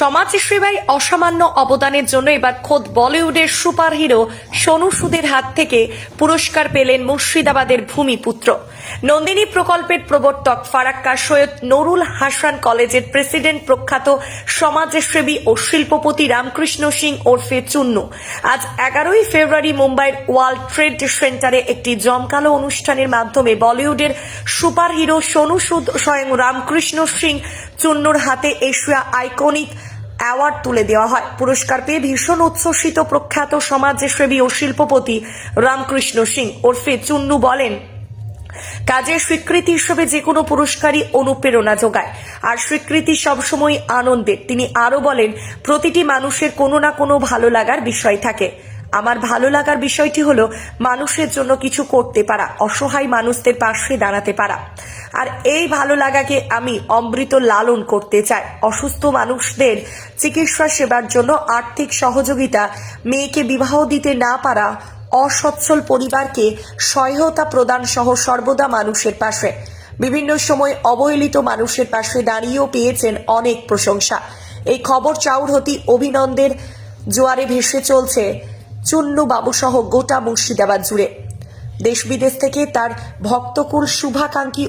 সমাজ সেবায় অসামান্য অবদানের জন্য এবার খোদ বলিউডের সুপারহিরো সোনু সুদের হাত থেকে পুরস্কার পেলেন মুর্শিদাবাদের ভূমিপুত্র। নন্দিনী প্রকল্পের প্রবর্তক ফারাক্কা সৈয়দ নুরুল হাসান কলেজের প্রেসিডেন্ট প্রখ্যাত সমাজসেবী ও শিল্পপতি রামকৃষ্ণ সিং ওরফে চুন্নু। আজ এগারোই ফেব্রুয়ারি মুম্বাইয়ের ওয়ার্ল্ড ট্রেড সেন্টারে একটি জমকালো অনুষ্ঠানের মাধ্যমে বলিউডের সুপারহিরো সোনু সুদ স্বয়ং রামকৃষ্ণ সিং চুন্নুর হাতে এশিয়া আইকনিক অ্যাওয়ার্ড তুলে দেওয়া হয়। পুরস্কার পেয়ে ভীষণ উচ্ছ্বসিত প্রখ্যাত সমাজসেবী ও শিল্পপতি রামকৃষ্ণ সিং ওরফে চুন্নু বলেন, কাজের স্বীকৃতি হিসেবে যে কোনো পুরস্কারই অনুপ্রেরণা যোগায়। আর স্বীকৃতি সবসময় আনন্দের। তিনি আরও বলেন, প্রতিটি মানুষের কোনো না কোনো ভালো লাগার বিষয় থাকে। আমার ভালো লাগার বিষয়টি হলো, মানুষের জন্য কিছু করতে পারা, অসহায় মানুষদের পাশে দাঁড়াতে পারা। আর এই ভালো লাগাকে আমি অমৃত লালন করতে চাই। অসুস্থ মানুষদের চিকিৎসা সেবার জন্য আর্থিক সহযোগিতা, মেয়েকে বিবাহ দিতে না পারা, অসচ্ছল পরিবারকে সহায়তা প্রদান সহ সর্বদা মানুষের পাশে। বিভিন্ন সময় অবহেলিত মানুষের পাশে দাঁড়িয়েও পেয়েছেন অনেক প্রশংসা। এই খবর চাউর হতি অভিনন্দের জোয়ারে ভেসে চলছে চুন্নু বাবু সহ গোটা মুর্শিদাবাদ জুড়ে। দেশ বিদেশ থেকে তার ভক্তকুল শুভাকাঙ্ক্ষী